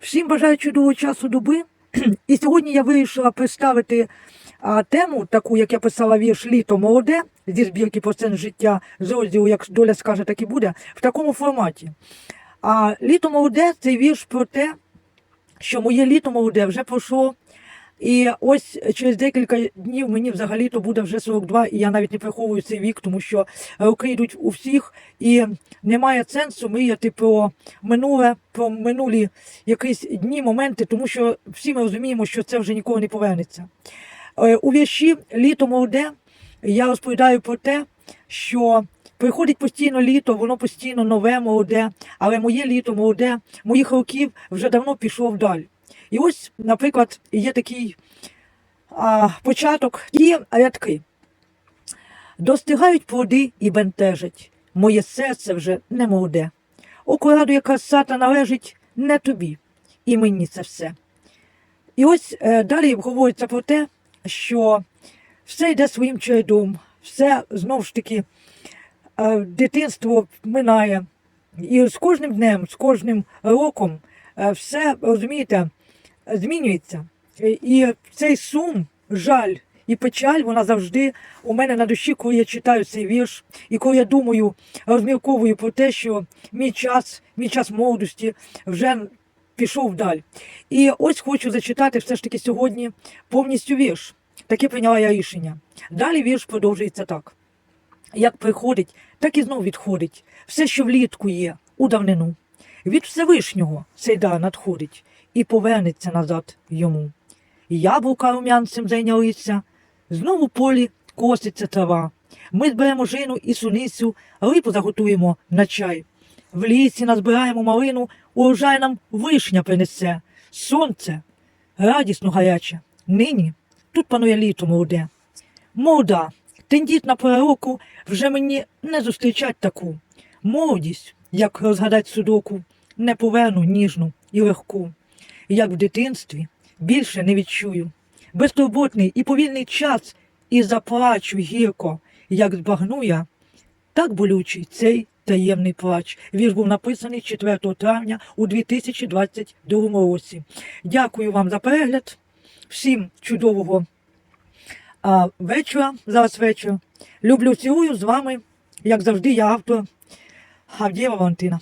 Всім бажаю чудового часу доби. І сьогодні я вирішила представити а, тему, таку, як я писала вірш Літо молоде зі збірки про сцен життя з розділу, як доля скаже, так і буде, в такому форматі. А літо молоде це вірш про те, що моє літо молоде вже пройшло. І ось через декілька днів мені взагалі-то буде вже 42, і я навіть не приховую цей вік, тому що роки йдуть у всіх, і немає сенсу мріяти про минуле, про минулі якісь дні, моменти, тому що всі ми розуміємо, що це вже ніколи не повернеться. Е, У вірші Літо молоде я розповідаю про те, що приходить постійно літо, воно постійно нове, молоде, але моє літо молоде, моїх років вже давно пішов вдаль. І ось, наприклад, є такий а, початок і рядки. Достигають плоди і бентежать, моє серце вже не молоде. Окораду, яка сата належить не тобі, і мені це все. І ось е, далі говориться про те, що все йде своїм чередом, все знову ж таки е, дитинство минає. І з кожним днем, з кожним роком е, все, розумієте, змінюється. І- І цей сум, жаль і печаль, вона завжди у мене на душі, коли я читаю цей вірш, і коли я думаю, розмірковую про те, що мій час, мій час молодості вже пішов вдаль. І ось хочу зачитати все ж таки сьогодні повністю вірш. Таке прийняла я рішення. Далі вірш продовжується так. Як приходить, так і знов відходить. Все, що влітку є, у давнину. Від Всевишнього цей дар надходить і повернеться назад йому. Яблука рум'янцем зайнялися, знову полі коситься трава. Ми зберемо жину і суницю, липу заготуємо на чай. В лісі назбираємо малину, урожай нам вишня принесе. Сонце радісно гаряче. Нині тут панує літо молоде. Молода, тендітна пора року, вже мені не зустрічать таку. Молодість, як розгадать судоку, не поверну ніжну і легку. Як в дитинстві більше не відчую. Безтурботний і повільний час, і заплачу гірко, як збагну я, так болючий цей таємний плач. Вірш був написаний 4 травня у 2022 році. Дякую вам за перегляд. Всім чудового а, вечора, зараз вечір. Люблю, цілую з вами, як завжди, я автор Авдієва Валентина.